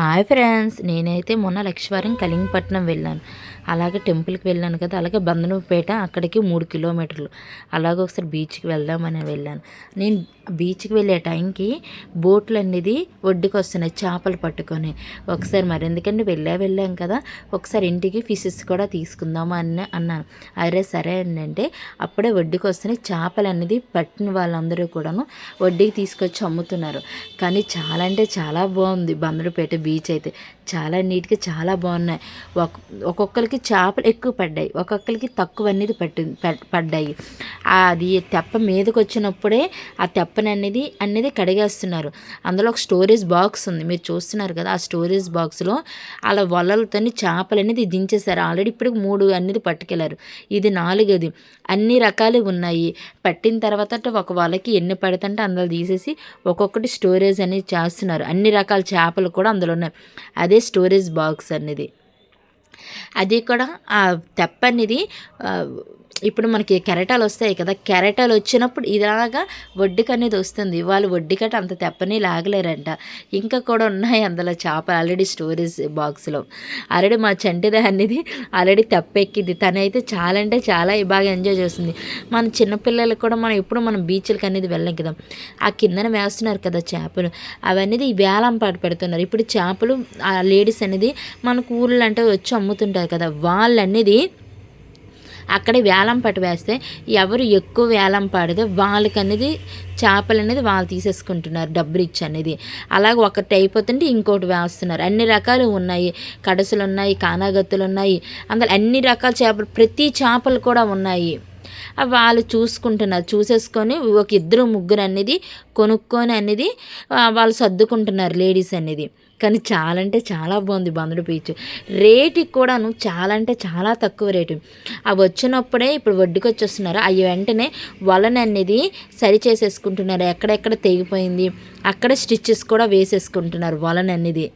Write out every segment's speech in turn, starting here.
Hi friends నేనైతే మొన్న లక్ష్మీవారం కలింగపట్నం వెళ్ళాను. అలాగే టెంపుల్కి వెళ్ళాను కదా అలాగే బంధనపేట అక్కడికి మూడు కిలోమీటర్లు. అలాగే ఒకసారి బీచ్కి వెళ్దామని వెళ్ళాను. నేను బీచ్కి వెళ్ళే టైంకి బోట్లు అనేది ఒడ్డుకు వస్తున్నాయి చేపలు పట్టుకొని. ఒకసారి మరి ఎందుకంటే వెళ్ళా వెళ్ళాం కదా ఒకసారి ఇంటికి ఫిషెస్ కూడా తీసుకుందాము అని అన్నాను. అరే సరే అంటే అప్పుడే ఒడ్డుకు వస్తున్నాయి చేపలు అనేది పట్టిన వాళ్ళందరూ కూడాను వడ్డీకి తీసుకొచ్చి అమ్ముతున్నారు. కానీ చాలా అంటే చాలా బాగుంది బందరపేట బీచ్ అయితే చాలా నీట్గా చాలా బాగున్నాయి. ఒక ఒక్కొక్కరికి చేపలు ఎక్కువ పడ్డాయి. ఒక్కొక్కరికి తక్కువ అనేది పట్టి పడ్డాయి. అది తెప్ప మీదకి వచ్చినప్పుడే ఆ తెప్పని అనేది అనేది కడిగేస్తున్నారు. అందులో ఒక స్టోరేజ్ బాక్స్ ఉంది. మీరు చూస్తున్నారు కదా ఆ స్టోరేజ్ బాక్స్లో అలా వలలతోని చేపలు అనేది దించేశారు. ఆల్రెడీ ఇప్పుడు మూడు అనేది పట్టుకెళ్ళారు ఇది నాలుగది. అన్ని రకాలు ఉన్నాయి. పట్టిన తర్వాత ఒక వలకి ఎన్ని పడుతుంటే అందులో తీసేసి ఒక్కొక్కటి స్టోరేజ్ అనేది చేస్తున్నారు. అన్ని రకాల చేపలు కూడా అందులో ఉన్నాయి అదే స్టోరేజ్ బాక్స్ అనేది అది కూడా ఆ తెప్ప అనేది ఇప్పుడు మనకి కెరటాలు వస్తాయి కదా కెరటాలు వచ్చినప్పుడు ఇలాగా వడ్డీకి అనేది వస్తుంది. వాళ్ళు వడ్డీకట అంత తెప్పని లాగలేరంట. ఇంకా కూడా ఉన్నాయి అందులో చేపలు. ఆల్రెడీ స్టోరేజ్ బాక్స్లో ఆల్రెడీ మా చంటిద అనేది ఆల్రెడీ తెప్పెక్కింది. తనైతే చాలా అంటే చాలా బాగా ఎంజాయ్ చేస్తుంది. మన చిన్నపిల్లలకు కూడా మనం ఎప్పుడు మనం బీచ్లకి అనేది వెళ్ళాం కదా. ఆ కిందన వేస్తున్నారు కదా చేపలు. అవన్నీ వేలం పాటు పెడుతున్నారు. ఇప్పుడు చేపలు ఆ లేడీస్ అనేది మనకు ఊర్లో అంటే వచ్చి అమ్ముతుంటారు కదా. వాళ్ళు అనేది అక్కడే వేలం పట్టు వేస్తే ఎవరు ఎక్కువ వేలం పాడితే వాళ్ళకి అనేది చేపలు అనేది వాళ్ళు తీసేసుకుంటున్నారు డబ్బులు ఇచ్చి అనేది అలాగే ఒకటి అయిపోతుంటే ఇంకోటి వేస్తున్నారు. అన్ని రకాలు ఉన్నాయి. కడసలు ఉన్నాయి కానాగత్తులు ఉన్నాయి అందులో అన్ని రకాల చేపలు ప్రతి చేపలు కూడా ఉన్నాయి. వాళ్ళు చూసుకుంటున్నారు. చూసేసుకొని ఒక ఇద్దరు ముగ్గురు అనేది కొనుక్కొని అనేది వాళ్ళు సర్దుకుంటున్నారు లేడీస్ అనేది. కానీ చాలా అంటే చాలా బాగుంది బందుడు బీచ్ రేటుకి కూడాను చాలా అంటే చాలా తక్కువ రేటు. అవి వచ్చినప్పుడే ఇప్పుడు వడ్డీకి వచ్చేస్తున్నారు అవి వెంటనే వలన అనేది సరి చేసేసుకుంటున్నారు. ఎక్కడెక్కడ తెగిపోయింది అక్కడ స్టిచ్చెస్ కూడా వేసేసుకుంటున్నారు వలన అనేది.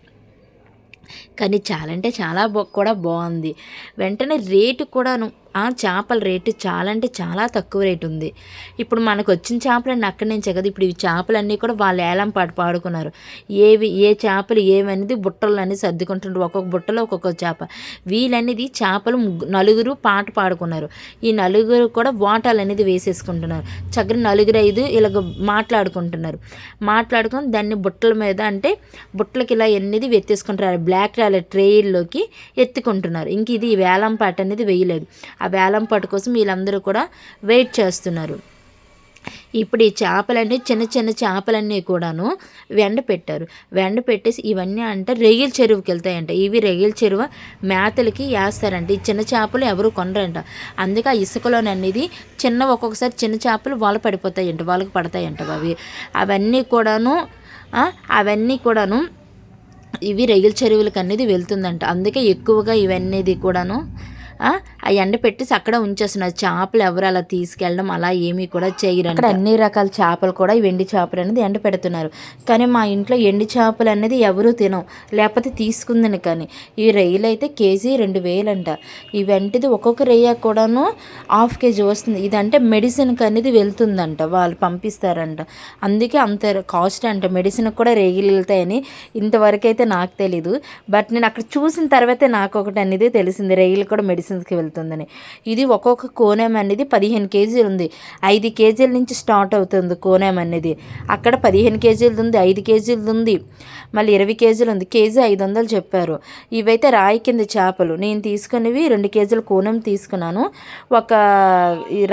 కానీ చాలా అంటే చాలా కూడా బాగుంది. వెంటనే రేటు కూడాను ఆ చేపల రేటు చాలా అంటే చాలా తక్కువ రేటు ఉంది. ఇప్పుడు మనకు వచ్చిన చేపలన్నీ అక్కడి నుంచే కదా. ఇప్పుడు ఈ చేపలన్నీ కూడా వాళ్ళు ఏలం పాటు పాడుకున్నారు. ఏవి ఏ చేపలు ఏవనేది బుట్టలు అనేది ఒక్కొక్క బుట్టలో ఒక్కొక్క చేప. వీళ్ళనేది చేపలు నలుగురు పాట పాడుకున్నారు. ఈ నలుగురు కూడా వాటాలు అనేది వేసేసుకుంటున్నారు. చక్కగా నలుగురు ఐదు ఇలాగ మాట్లాడుకుంటున్నారు. మాట్లాడుకొని దాన్ని బుట్టల మీద అంటే బుట్టలకి ఇలా అనేది ఎత్తేసుకుంటారు బ్లాక్ రాలే ట్రేల్లోకి ఎత్తుకుంటున్నారు. ఇంక ఇది వేలం పాట అనేది వేయలేదు. ఆ వేలంపాటు కోసం వీళ్ళందరూ కూడా వెయిట్ చేస్తున్నారు. ఇప్పుడు ఈ చేపలన్నీ చిన్న చిన్న చేపలన్నీ కూడాను వెండ పెట్టారు. వెండ పెట్టేసి ఇవన్నీ అంటే రొయ్యల చెరువుకి వెళ్తాయంట. ఇవి రొయ్యల చెరువు మేతలకి వేస్తారంట. ఈ చిన్న చేపలు ఎవరు కొనరంట. అందుకే ఆ ఇసుకలోననేది చిన్న ఒక్కొక్కసారి చిన్న చేపలు వాళ్ళ పడిపోతాయంట. వాళ్ళకి పడతాయంట అవి. అవన్నీ కూడాను అవన్నీ కూడాను ఇవి రొయ్యల చెరువులకు అనేది వెళ్తుందంట. అందుకే ఎక్కువగా ఇవన్నీ కూడాను ఆ ఎండ పెట్టేసి అక్కడ ఉంచేస్తున్నారు. చేపలు ఎవరు అలా తీసుకెళ్ళడం అలా ఏమీ కూడా చేయరు అక్కడ అన్ని రకాల చేపలు కూడా ఈ వెండి చేపలు అనేది ఎండ పెడుతున్నారు. కానీ మా ఇంట్లో ఎండి చేపలు అనేది ఎవరు తినం లేకపోతే తీసుకుందని కానీ. ఈ రొయ్యలు అయితే కేజీ రెండు వేలంట. ఈ వెంటిది ఒక్కొక్క రొయ్య కూడాను హాఫ్ కేజీ వస్తుంది. ఇదంటే మెడిసిన్కి అనేది వెళ్తుందంట. వాళ్ళు పంపిస్తారంట. అందుకే అంత కాస్ట్ అంట. మెడిసిన్ కూడా రేగిలు వెళ్తాయని ఇంతవరకు అయితే నాకు తెలీదు. బట్ నేను అక్కడ చూసిన తర్వాతే నాకు ఒకటి అనేది తెలిసింది. రైలు కూడా మెడిసిన్స్కి వెళ్తుందని. ఇది ఒక్కొక్క కోనేం అనేది పదిహేను కేజీలు ఉంది. ఐదు కేజీల నుంచి స్టార్ట్ అవుతుంది కోనేం అనేది. అక్కడ పదిహేను కేజీలది ఉంది ఐదు కేజీలది ఉంది. మళ్ళీ ఇరవై కేజీలు ఉంది. కేజీ ఐదు వందలు చెప్పారు. ఇవైతే రాయి కింద చేపలు. నేను తీసుకునేవి రెండు కేజీల కోనం తీసుకున్నాను. ఒక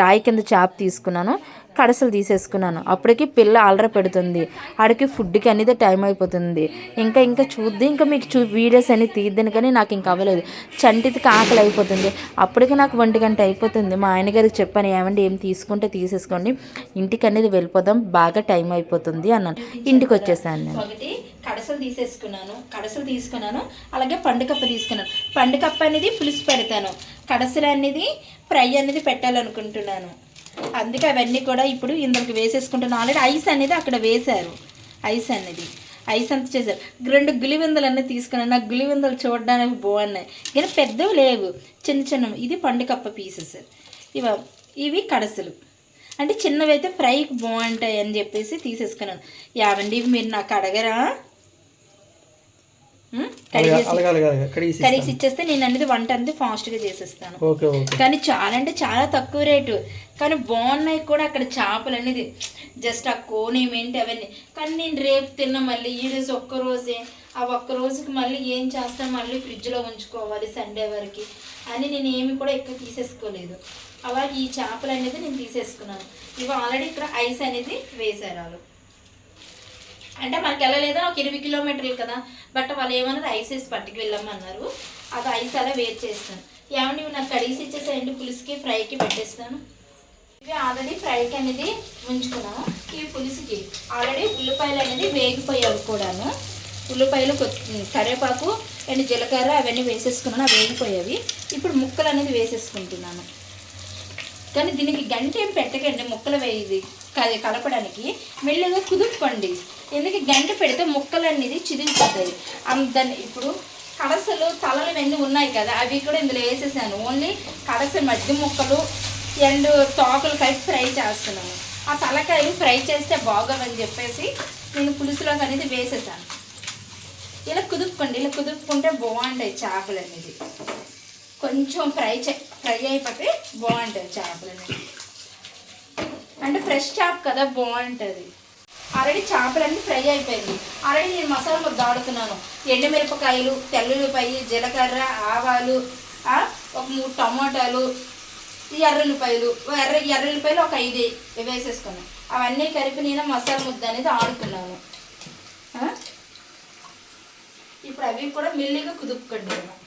రాయి కింద చేప తీసుకున్నాను. కడసలు తీసేసుకున్నాను. అప్పటికి పిల్ల ఆల్ర పెడుతుంది. ఆడికి ఫుడ్కి అనేది టైం అయిపోతుంది. ఇంకా ఇంకా చూద్ది. ఇంకా మీకు చూ వీడియోస్ అని తీద్దాను కానీ నాకు ఇంకా అవ్వలేదు. చంటిది ఆకలి అయిపోతుంది. అప్పటికి నాకు ఒంటి గంట అయిపోతుంది. మా ఆయన గారికి చెప్పాను ఏమండి ఏం తీసుకుంటే తీసేసుకోండి. ఇంటికి అనేది వెళ్ళిపోదాం. బాగా టైం అయిపోతుంది అన్నాను. ఇంటికి వచ్చేసాను నేను. కడసలు తీసేసుకున్నాను. కడసలు తీసుకున్నాను. అలాగే పండుకప్ప తీసుకున్నాను. పండుకప్ప అనేది పులుసు పెడతాను. కడసలు అనేది ఫ్రై అనేది పెట్టాలనుకుంటున్నాను. అందుకే అవన్నీ కూడా ఇప్పుడు ఇందులోకి వేసేసుకుంటాను ఆల్రెడీ ఐస్ అనేది అక్కడ వేశారు. ఐస్ అనేది. ఐస్ అంత చేశారు. రెండు గులివిందలు అన్నీ తీసుకున్నాను నాకు గులివిందలు చూడడానికి బాగున్నాయి కానీ పెద్దవి లేవు. చిన్న చిన్నవి. ఇది పండుకప్ప పీసెస్ ఇవ ఇవి కడసలు. అంటే చిన్నవి అయితే ఫ్రైకి బాగుంటాయి అని చెప్పేసి తీసేసుకున్నాను. యావండి ఇవి మీరు నాకు అడగరా? కడిగేసి అలాగే అలాగే అలాగే ఇచ్చేస్తే నేను అనేది వంట అనేది ఫాస్ట్గా చేసేస్తాను. కానీ చాలా అంటే చాలా తక్కువ రేటు. కానీ బాగున్నాయి కూడా అక్కడ చేపలు అనేది. జస్ట్ ఆ కోని ఏంటి అవన్నీ. కానీ నేను రేపు తిన్న మళ్ళీ ఈ రోజు ఒక్క రోజే ఆ ఒక్క రోజుకి మళ్ళీ ఏం చేస్తాను మళ్ళీ ఫ్రిడ్జ్లో ఉంచుకోవాలి సండే వరకు అని నేను ఏమి కూడా ఎక్కువ తీసేసుకోలేదు. అలా ఈ చేపలు అనేది నేను తీసేసుకున్నాను. ఇవి ఆల్రెడీ ఇక్కడ ఐస్ అనేది వేశారు వాళ్ళు. అంటే మనకి వెళ్ళలేదో ఒక ఇరవై కిలోమీటర్లు కదా. బట్ వాళ్ళు ఏమన్నారు? ఐస్ వేసి పట్టుకు వెళ్ళమన్నారు అది ఐస్ అలా వేట్ చేస్తాను. ఏమండి ఇవి నాకు కడిగేసి ఇచ్చేసేయండి పులుసుకి ఫ్రైకి పెట్టేస్తాను. ఇవి ఆల్రెడీ ఫ్రైకి అనేది ఉంచుకున్నాము ఈ పులుసుకి. ఆల్రెడీ ఉల్లిపాయలు అనేది వేగిపోయావు కూడాను. ఉల్లిపాయలు కొత్త కరివేపాకు అండ్ జీలకర్ర అవన్నీ వేసేసుకున్నాను. అవి వేగిపోయేవి. ఇప్పుడు ముక్కలు అనేది వేసేసుకుంటున్నాను. కానీ దీనికి గంట ఏం పెట్టకండి. ముక్కలు వేయది. కలపడానికి మెల్లగా కుదుపుకోండి ఎందుకు గంట పెడితే ముక్కలు అనేది చిరిగిపోతాయి దాన్ని ఇప్పుడు కడసలు తలలు ఇవన్నీ ఉన్నాయి కదా అవి కూడా ఇందులో వేసేసాను. ఓన్లీ కడస మధ్య ముక్కలు అండ్ తోకలు కలిపి ఫ్రై చేస్తున్నాను. ఆ తలకాయలు ఫ్రై చేస్తే బాగోవని చెప్పేసి నేను పులుసులోకి అనేది వేసేసాను. ఇలా కుదుపుకోండి ఇలా కుదుపుకుంటే బాగుంటాయి చేపలు అనేది. కొంచెం ఫ్రై చే ఫ్రై అయిపోతే బాగుంటుంది చేపలు అనేది. అంటే ఫ్రెష్ చేప కదా బాగుంటుంది. ఆల్రెడీ చేపలన్నీ ఫ్రై అయిపోయింది. ఆల్రెడీ నేను మసాలా ముద్ద ఆడుతున్నాను ఎండుమిరపకాయలు తెల్లుల్లిపాయ జీలకర్ర ఆవాలు ఒక మూడు టమాటాలు ఈ ఎర్రల్లిపాయలు ఎర్ర ఎర్రల్లిపాయలు ఒక ఐదు వేసేసుకున్నాను అవన్నీ కలిపి నేను మసాలా ముద్ద అనేది ఆడుతున్నాను. ఇప్పుడు అవి కూడా మెల్లిగా కుదుపుకుంటున్నాను నేను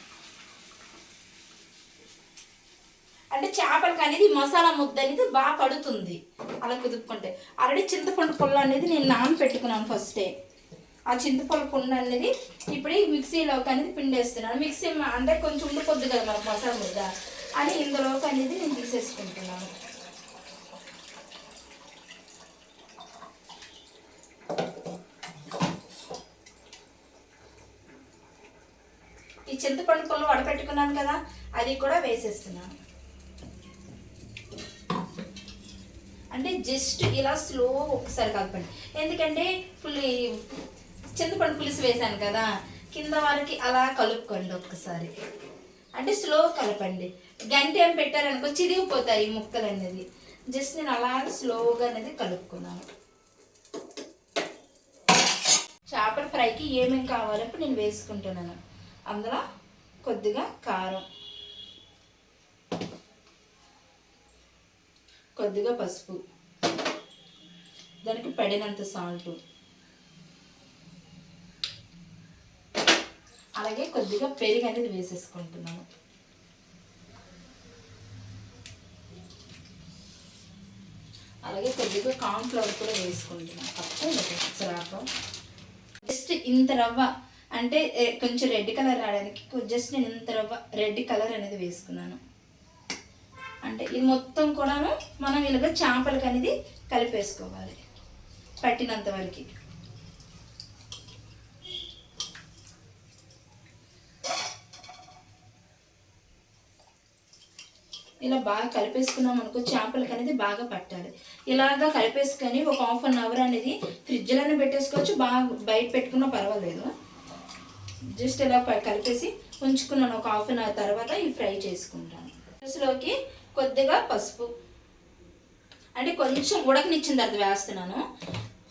అంటే చేపలకి అనేది మసాలా ముద్ద అనేది బాగా పడుతుంది. అలా కుదుపుకుంటే. ఆల్రెడీ చింతపండు పుల్ల అనేది నేను నానబెట్టుకున్నాను ఫస్టే ఆ చింతపండు పుల్ల అనేది ఇప్పుడు మిక్సీలోకి అనేది పిండేస్తున్నాను. మిక్సీ అంటే కొంచెం ఉండిపోద్ది కదా మనకు మసాలా ముద్ద. అని ఇందులోకి అనేది నేను తీసేసుకుంటున్నాను. ఈ చింతపండు పుల్ల వడపెట్టుకున్నాను కదా అది కూడా వేసేస్తున్నాను. అంటే జస్ట్ ఇలా స్లో ఒకసారి కలపండి ఎందుకంటే పులి చింతపండు పులుసు వేసాను కదా కింద వారికి అలా కలుపుకోండి ఒక్కసారి. అంటే స్లో కలపండి. గంట ఏం పెట్టారనుకో చిరిగిపోతాయి ఈ ముక్కలు అనేది జస్ట్ నేను అలా స్లోగా అనేది కలుపుకున్నాను. చేపల ఫ్రైకి ఏమేమి కావాలో నేను వేసుకుంటున్నాను. అందులో కొద్దిగా కారం. కొద్దిగా పసుపు. దానికి పడినంత సాల్ట్. అలాగే కొద్దిగా పెరుగు అనేది వేసేసుకుంటున్నాను. అలాగే కొద్దిగా కార్న్ ఫ్లవర్ కూడా వేసుకుంటున్నాను. తక్కువ చిరాకు జస్ట్ ఇంత రవ్వ అంటే కొంచెం రెడ్ కలర్ రావడానికి జస్ట్ నేను ఇంత రవ్వ రెడ్ కలర్ అనేది వేసుకున్నాను. అంటే ఇది మొత్తం కూడాను మనం ఇలాగ చేపలకి అనేది కలిపేసుకోవాలి. పట్టినంత వరకు. ఇలా బాగా కలిపేసుకున్నాం అనుకో చేపలకి అనేది బాగా పట్టాలి. ఇలాగా కలిపేసుకొని ఒక హాఫ్ అన్ అవర్ అనేది ఫ్రిడ్జ్లోనే పెట్టేసుకోవచ్చు. బాగా బయట పెట్టుకున్నా పర్వాలేదు. జస్ట్ ఇలా కలిపేసి ఉంచుకున్నాను ఒక హాఫ్ అన్ అవర్ తర్వాత ఇవి ఫ్రై చేసుకుంటాను. పులుసులోకి కొద్దిగా పసుపు. అంటే కొంచెం ఉడకనిచ్చిన తర్వాత వేస్తున్నాను.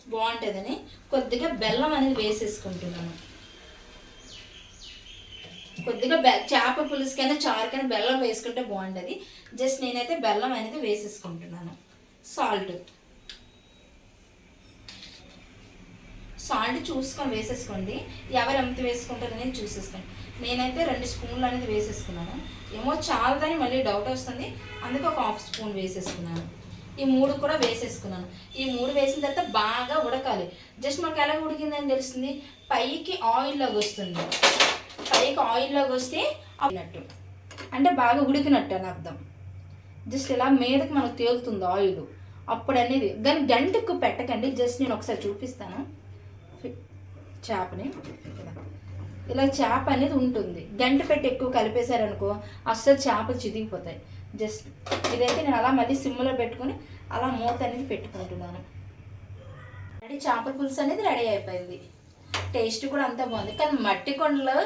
బాగుంటుందని. కొద్దిగా బెల్లం అనేది వేసేసుకుంటున్నాను. కొద్దిగా బె చేప పులుసుకైనా చారుకైనా బెల్లం వేసుకుంటే బాగుంటుంది. జస్ట్ నేనైతే బెల్లం అనేది వేసేసుకుంటున్నాను. సాల్ట్. సాల్ట్ చూసుకొని వేసేసుకోండి. ఎవరు ఎంత వేసుకుంటారు అనేది చూసేసుకోండి. నేనైతే రెండు స్పూన్లు అనేది వేసేసుకున్నాను. ఏమో చాలదని మళ్ళీ డౌట్ వస్తుంది. అందుకే ఒక హాఫ్ స్పూన్ వేసేసుకున్నాను. ఈ మూడు కూడా వేసేసుకున్నాను. ఈ మూడు వేసిన తర్వాత బాగా ఉడకాలి. జస్ట్ మనకు ఎలా ఉడికిందని తెలుస్తుంది పైకి ఆయిల్లోకి వస్తుంది. పైకి ఆయిల్లోకి వస్తే అన్నట్టు అంటే బాగా ఉడికినట్టు అని అర్థం. జస్ట్ ఇలా మీదకి మనకు తేలుతుంది ఆయిల్ అప్పుడు అనేది దాన్ని గంటకు పెట్టకండి. జస్ట్ నేను ఒకసారి చూపిస్తాను. చేపని. ఇలా. ఇలా చేప అనేది ఉంటుంది. గంట పెట్టి ఎక్కువ కలిపేశారనుకో అస్సలు చేపలు చిదిగిపోతాయి. జస్ట్ ఇదైతే నేను అలా మళ్ళీ సిమ్లో పెట్టుకొని అలా మూత అనేది పెట్టుకుంటున్నాను. రెడీ చేపల పులుసు అనేది రెడీ అయిపోయింది. టేస్ట్ కూడా అంతా బాగుంది. కానీ మట్టి కొండలో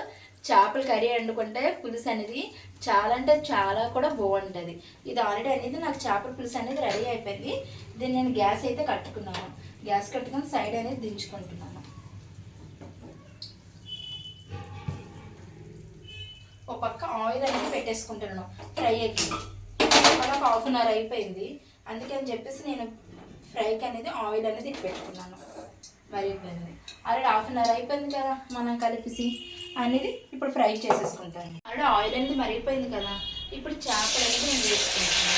చేపల కర్రీ వండుకుంటే పులుసు అనేది చాలా అంటే చాలా కూడా బాగుంటుంది. ఇది ఆల్రెడీ అనేది నాకు చేపల పులుసు అనేది రెడీ అయిపోయింది. దీన్ని నేను గ్యాస్ అయితే కట్టుకున్నాను. గ్యాస్ కట్టుకుని సైడ్ అనేది దించుకుంటున్నాను. ఒక పక్క ఆయిల్ అనేది పెట్టేసుకుంటున్నాను. ఫ్రై అయిపోయింది. ఒక హాఫ్ అన్ అవర్ అయిపోయింది అందుకని చెప్పేసి నేను ఫ్రైకి అనేది ఆయిల్ అనేది పెట్టుకున్నాను. మరిగిపోయింది ఆల్రెడీ హాఫ్ అన్ అవర్ అయిపోయింది కదా మనం కలిపేసి అనేది ఇప్పుడు ఫ్రై చేసేసుకుంటాను. ఆల్రెడీ ఆయిల్ అనేది మరిగిపోయింది కదా ఇప్పుడు చేపలు అనేది నేను వేసుకుంటాను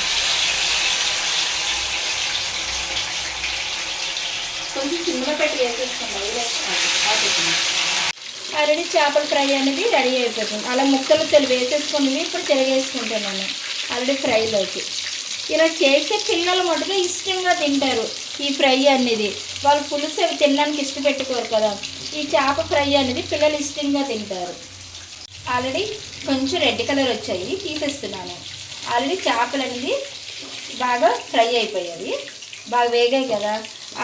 కొంచెం సిమ్లో పెట్టి వేసేసుకుంటాను ఆల్రెడీ చేపల ఫ్రై అనేది రెడీ అయిపోతుంది. అలా ముక్కలు తెలు వేసేసుకుని ఇప్పుడు తిరగేసుకుంటున్నాను ఆల్రెడీ ఫ్రైలోకి. ఇలా చేస్తే పిల్లలు మటుకు ఇష్టంగా తింటారు ఈ ఫ్రై అనేది. వాళ్ళు పులుసు అవి తినడానికి ఇష్టపెట్టుకోరు కదా. ఈ చేప ఫ్రై అనేది పిల్లలు ఇష్టంగా తింటారు. ఆల్రెడీ కొంచెం రెడ్ కలర్ వచ్చాయి తీసేస్తున్నాను. ఆల్రెడీ చేపలు అనేది బాగా ఫ్రై అయిపోయాయి. బాగా వేగాయి కదా.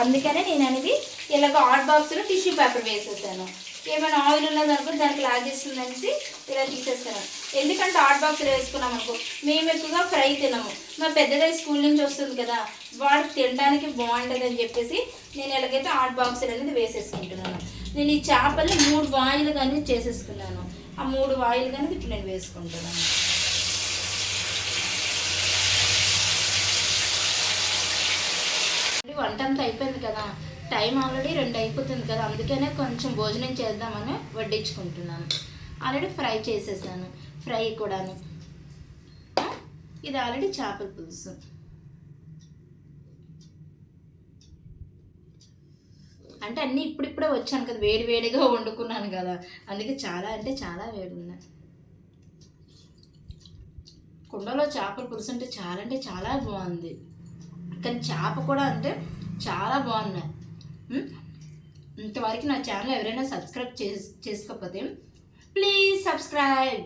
అందుకనే నేను అనేది ఇలాగ హాట్ బాక్స్లో టిష్యూ పేపర్ వేసేసాను. ఏమైనా ఆయిల్ ఉన్నదనుకో దానికి లాగేస్తుంది అనేసి ఇలా తీసేస్తాను. ఎందుకంటే హాట్ బాక్స్లో వేసుకున్నాం అనుకో మేము ఎక్కువగా ఫ్రై తినము. మా పెద్దగా స్కూల్ నుంచి వస్తుంది కదా వాడు తినడానికి బాగుంటుంది అని చెప్పేసి నేను ఎలాగైతే హాట్ బాక్స్ అనేది వేసేసుకుంటున్నాను. నేను ఈ చేపలు మూడు వాయిల్ కానీ చేసేసుకున్నాను. ఆ మూడు వాయిల్ కానీ ఇప్పుడు నేను వేసుకుంటున్నాను. వంట అంతా అయిపోయింది కదా టైం ఆల్రెడీ రెండు అయిపోతుంది కదా అందుకనే కొంచెం భోజనం చేద్దామని వడ్డించుకుంటున్నాను. ఆల్రెడీ ఫ్రై చేసేసాను ఫ్రై కూడాను. ఇది ఆల్రెడీ చేపల పులుసు. అంటే అన్నీ ఇప్పుడిప్పుడే వచ్చాను కదా వేడి వేడిగా వండుకున్నాను కదా అందుకే చాలా అంటే చాలా వేడి ఉన్నాయి కుండలో చేపల పులుసు అంటే చాలా అంటే చాలా బాగుంది. కానీ చేప కూడా అంటే చాలా బాగున్నాయి. Hmm? ఇంతవరకు నా ఛానల్ ఎవరైనా సబ్స్క్రైబ్ చేసి చేసుకోకపోతే ప్లీజ్ సబ్స్క్రైబ్